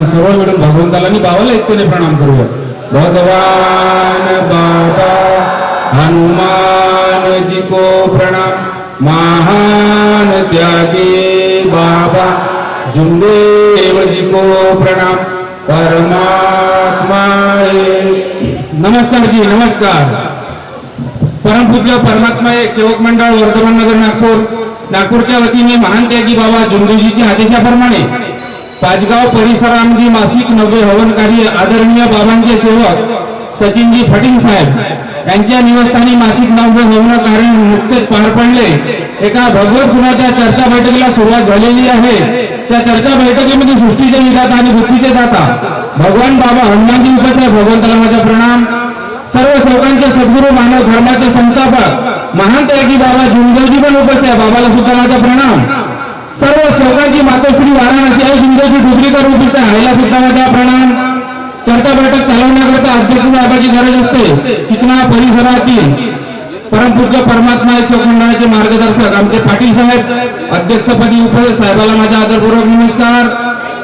सर्व मिळून भगवंताला आणि बाबाला एकतेने प्रणाम करूया. भगवान बाबा हनुमान जी को प्रणाम. महान त्यागी बाबा जुंदेव जी को प्रणाम. परमात्मा नमस्कार जी नमस्कार. परमपूज्य परमात्मा एक सेवक मंडळ वर्धमान नगर नागपूर. नागपूरच्या वतीने महान त्यागी बाबा जुंदेजीच्या आदेशाप्रमाणे पाचगाव परिसरामध्ये मासिक नव्हे हवन कार्य आदरणीय बाबांचे सेवक सचिनजी फटिंग साहेब यांच्या मासिक नव्हे हवन कार्य नुकतेच पार पडले. भगवत गुणाच्या चर्चा आहे. त्या चर्चा बैठकीमध्ये सृष्टीचे विधाता दाता भगवान बाबा हनुमानजी उपस्थित आहे. भगवंताला प्रणाम. सर्व सेवकांचे सद्गुरू, मानव धर्माचे संस्थापक, महान त्यागी बाबा जुंदेवजी पण उपस्थित आहे बाबाला सुद्धा माझा प्रणाम. सर्व सेवकांची मातोश्री वाराणसी आहे जुंदेवजी डुबरीकर उपस्थित आहे. आईला सुद्धा माझा प्रणाम. चर्चा बैठक चालवण्याकरता अध्यक्ष साहेबाची गरज असते. चिकना परिसरातील परमपूज्य परमात्मा एक मंडळाचे मार्गदर्शक आमचे पाटील साहेब अध्यक्षपदी उपस्थित साहेबाला माझा आदरपूर्वक नमस्कार.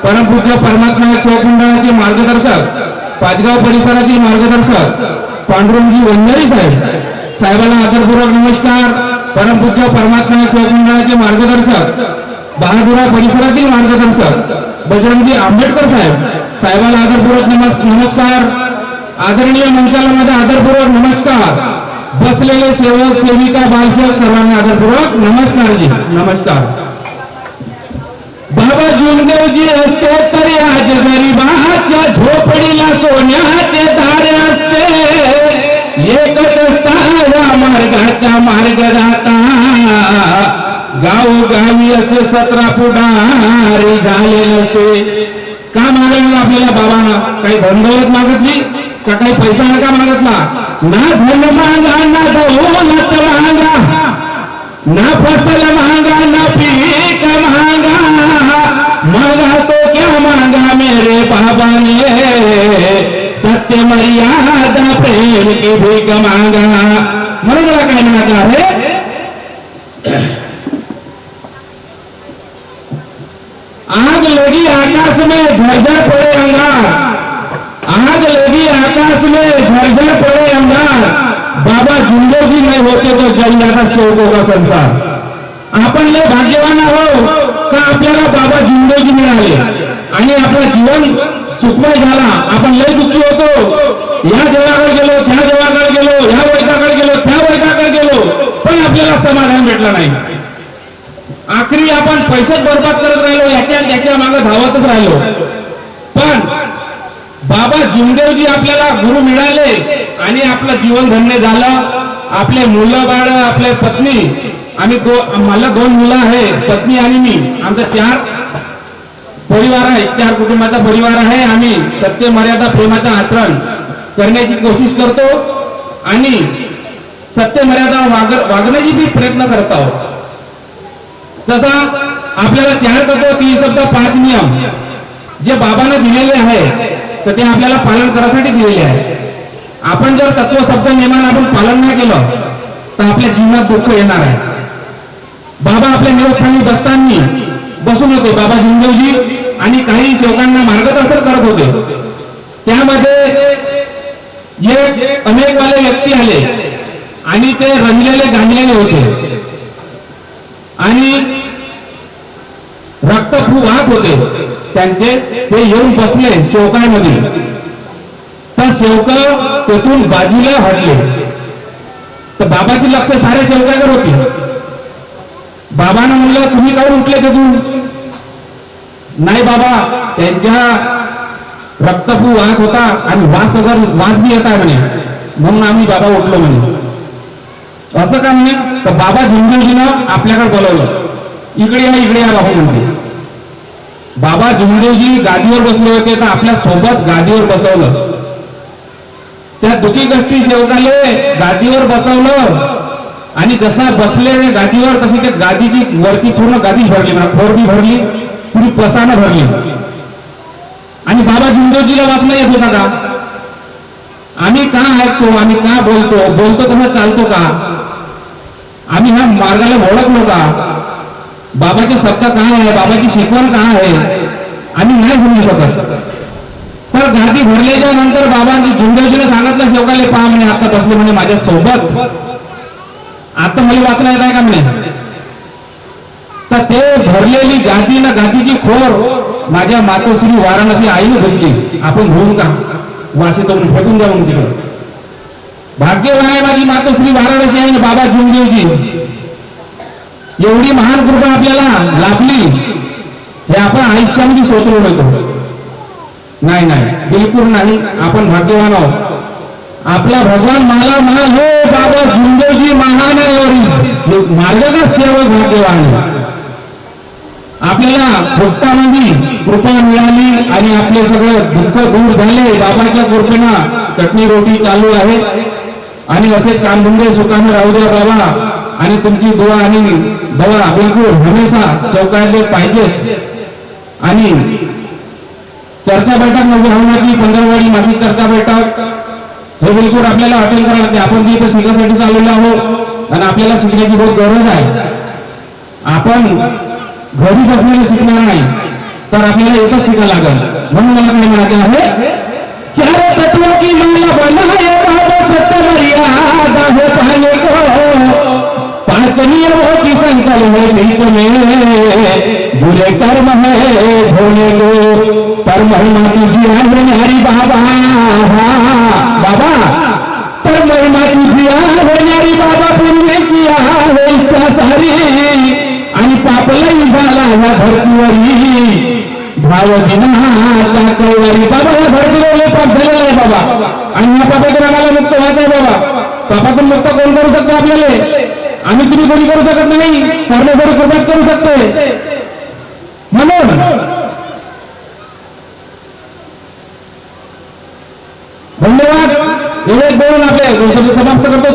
परमपूज्य परमात्मा एक मंडळाचे मार्गदर्शक पाचगाव परिसरातील मार्गदर्शक पांडुरंगजी वंजारी साहेब साहेबाला आदरपूर्वक नमस्कार. परमपूज्य परमात्मा एक मंडळाचे मार्गदर्शक बहादुरा परिसरातील मार्गदर्शक. बजरंगजी आंबेडकर साहेब. साहेबाला आदरपूर्वक नमस् नमस्कार. आदरणीय मंचाला माझा आदरपूर्वक नमस्कार. बसलेले सेवक सेविका बालसेवक सर्वांना आदरपूर्वक नमस्कार जी. नमस्कार. बाबा जुंदेवजी असते तरी आज गरीबाच्या झोपडीला सोन्याचे धारे असते. एकच असता या मार्गाचा मार्ग सतरा पुढारी झाले नसते. का मागलं आपल्याला बाबांना? काही धनदौलत मागत नाही? का काही पैसा नका मागतला ना? धन मागा ना दौलत मागा. ना फसल मागा ना पीक मागा. मागा तो क्या मागा मेरे बाबा ने सत्य मर्यादा प्रेम की भीक मांगा. म्हणून मला काय म्हणायचं आहे आग लगी आकाश में झरझर पड़े अंगार। आग लगी आकाश में झरझर पड़े अंगार। बाबा जुंदो भी नहीं होते तो जल जाता सेवकों का संसार। आपण लय भाग्यवान आहो का आपल्याला बाबा जुंदोजी मिळाले? आणि आपला जीवन सुखमय झाला. आपण लय दुःखी होतो. या देवाकडे गेलो त्या देवाकडे गेलो ह्या वैताकडे गेलो त्या वैताकडे गेलो पण आपल्याला समाधान भेटलं नाही. आखरी आपण पैसेच बरबाद करत राहिलो याच्या त्याच्यामागे धावतच राहिलो. पण बाबा जुमदेवजी आपल्याला गुरु मिळाले आणि आपलं जीवन धन्य झालं. आपले मुलं बाळ आपले पत्नी आम्ही दो मला दोन मुलं आहे पत्नी आणि मी. आमचा चार परिवार आहे चार कुटुंबाचा परिवार आहे. आम्ही सत्य मर्यादा प्रेमाचं आचरण करण्याची कोशिश करतो आणि सत्य मर्यादा वाग वागण्याची बी प्रयत्न करत आहोत. जसा आपल्याला चार तत्व तीन शब्द पाच नियम जे बाबाने दिलेले आहे तर ते आपल्याला पालन करायसाठी दिलेले आहे. आपण जर तत्व शब्द नियमान आपण पालन नाही केलं तर आपल्या जीवनात दुःख येणार आहे. बाबा आपल्या निवस्थानी बसताना बसून होते बाबा जिंदेवजी आणि काही सेवकांना मार्गदर्शन करत होते. त्यामध्ये एक अनेकवाले व्यक्ती आले आणि ते रंगलेले गांजलेले होते. आणि रक्तफू वाहत होते. त्यांचे ते येऊन बसले शेवकाळमध्ये. तर शेवक तेथून बाजूला हटले. तर बाबाची लक्ष साऱ्या शेवकाकडे होती. बाबानं म्हणलं तुम्ही काऊन उठले तिथून? नाही बाबा त्यांच्या रक्तपू वाहत होता आणि वास अगर वास बी येत आहे म्हणे. म्हणून आम्ही बाबा उठलो म्हणे. असं का म्हणे? तर बाबा झुंदेवजीनं आपल्याकडे बोलवलं. इकडे या इकडे या बाबा म्हणते बाबा जुमदेवजी गादीवर बसले होते तर आपल्यासोबत गादीवर बसवलं. त्या दुखी गोष्टी सेवकाले गादीवर बसवलं. आणि जसा बसले गादीवर तशी ते गादीची वरती पूर्ण गादीच भरली म्हणा फोरबी भरली पुरी पसानं भरली. आणि बाबा जुमदेवजीला वाचणं येत होता का? आम्ही का ऐकतो आम्ही का बोलतो? बोलतो तसं चालतो का? आम्ही ह्या मार्गाला ओळखलो का? बाबाचे शब्द काय आहे बाबाची शिकवण काय आहे आम्ही नाही समजू शकत. तर गादी भरल्याच्या नंतर बाबांनी झुंजवजीने सांगितलं शेवकाले पहा म्हणे आता बसले म्हणे माझ्या सोबत आता मला वाचला येत आहे का म्हणे? तर ते भरलेली गादी ना गादीची खोर माझ्या मातोश्री वाराणसी आईने घेतली आपण घेऊन का? वासे तो फेकून द्या म्हणून तिकडे. भाग्यवान आहे माझी मातोश्री वाराणसी आहे ना बाबा झुंगदेवजी एवढी महान कृपा आपल्याला लाभली हे आपण आयुष्यामध्ये सोचलो नव्हतो नाही नाही. बिलकुल नाही. आपण भाग्यवान आहोत. आपला भगवान मला महान हो बाबा झुंदेवजी महान आहे और सेवक भाग्यवान आपल्याला भक्तामध्ये कृपा मिळाली आणि आपले सगळं दुःख दूर झाले. बाबाच्या कृपेनं चटणी रोटी चालू आहे. आणि असेच कामधंदे सुखाने राहू द्या बाबा. आणि तुमची दुवा आणि दवा बिलकुल हमेशा चौकायले पाहिजेच. आणि चर्चा बैठक म्हणजे हो हवनाची पंधरवाडी मासिक चर्चा बैठक. हे बिलकुल आपल्याला अटेंड करावं लागते. आपण बी इथं शिकासाठी चाललेलो आहोत. आणि आपल्याला शिकण्याची बहुत गरज आहे. आपण घरी बसलेले शिकणार नाही तर आपल्याला एकच शिकायला लागेल. म्हणून मला काय म्हणायचं आहे? चार तत्व की माला बनाए बाबा सत्य मर्यादा हो पाने को. पाचनीय मोठी संकल्प तीच मे बुरे कर्म है धोने को पर महिमा तुझी आहे बाबा. बाबा तर महिमा तुझी आहे बाबा पूर्वेची आहे इच्छा सारी आणि पापलाही झाला ह्या भरतीवरी. भाव दिनाचा कैवारी. बाबा या धरतीवर पाप झालेला आहे बाबा. आणि या पापातून आम्हाला मुक्त व्हायचा आहे बाबा. पापातून मुक्त कोण करू शकतो आपल्याला? आम्ही तुम्ही कोणी करू शकत नाही? परमेश्वर कृपाच करू शकते. म्हणून धन्यवाद. एवढे बोलून आपले दोन शब्द समाप्त करतो